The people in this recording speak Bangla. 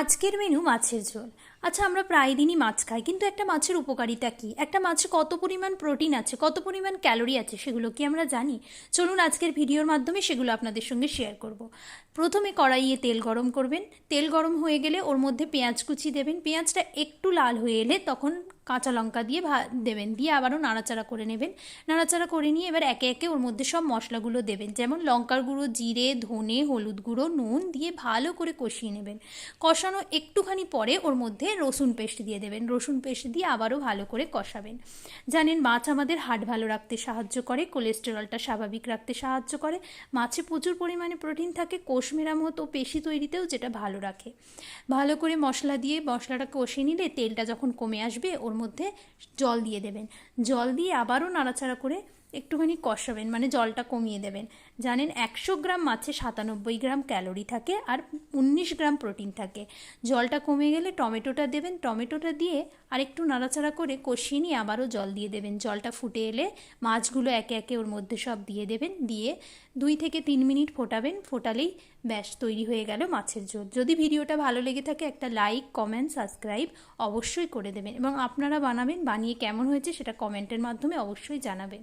আজকের মেনু মাছের ঝোল। আচ্ছা আমরা প্রায় দিনই মাছ খাই, কিন্তু একটা মাছের উপকারিতা কি? একটা মাছে কত পরিমাণ প্রোটিন আছে, কত পরিমাণ ক্যালোরি আছে, সেগুলো কি আমরা জানি? চলুন আজকের ভিডিওর মাধ্যমে সেগুলো আপনাদের সঙ্গে শেয়ার করব। প্রথমে কড়াইয়ে তেল গরম করবেন। তেল গরম হয়ে গেলে ওর মধ্যে পেঁয়াজ কুচি দেবেন। পেঁয়াজটা একটু লাল হয়ে এলে তখন কাঁচা লঙ্কা দিয়ে ভা দেবেন। দিয়ে আবারও নাড়াচাড়া করে নেবেন। নাড়াচাড়া করে নিয়ে এবার একে একে ওর মধ্যে সব মশলাগুলো দেবেন। যেমন লঙ্কার গুঁড়ো, জিরে, ধনে, হলুদ গুঁড়ো, নুন দিয়ে ভালো করে কষিয়ে নেবেন। কষানো একটুখানি পরে ওর মধ্যে রসুন পেস্ট দিয়ে দেবেন। রসুন পেস্ট দিয়ে আবারও ভালো করে কষাবেন। জানেন, মাছ আমাদের হার্ট ভালো রাখতে সাহায্য করে, কোলেস্টেরলটা স্বাভাবিক রাখতে সাহায্য করে। মাছে প্রচুর পরিমাণে প্রোটিন থাকে, কোষ মেরামত ও পেশি তৈরিতেও যেটা ভালো রাখে। ভালো করে মশলা দিয়ে মশলাটা কষে নিলে তেলটা যখন কমে আসবে, ওর মধ্যে জল দিয়ে দেবেন। জল দিয়ে আবারও নাড়াচাড়া করে একটুখানি কষাবেন মানে জলটা কমিয়ে দেবেন। জানেন, একশো গ্রাম মাছে সাতানব্বই গ্রাম ক্যালোরি থাকে আর উনিশ গ্রাম প্রোটিন থাকে। জলটা কমে গেলে টমেটোটা দেবেন, টমেটোটা দিয়ে আর একটু নাড়াচাড়া করে কষিয়ে নিয়ে আবারও জল দিয়ে দেবেন। জলটা ফুটে এলে মাছগুলো একে একে ওর মধ্যে সব দিয়ে দেবেন, দিয়ে দুই থেকে তিন মিনিট ফোটাবেন। ফোটালেই ব্যাস, তৈরি হয়ে গেল মাছের ঝোল। যদি ভিডিওটা ভালো লেগে থাকে, একটা লাইক, কমেন্ট, সাবস্ক্রাইব অবশ্যই করে দেবেন। এবং আপনারা বানাবেন, বানিয়ে কেমন হয়েছে সেটা কমেন্টের মাধ্যমে অবশ্যই জানাবেন।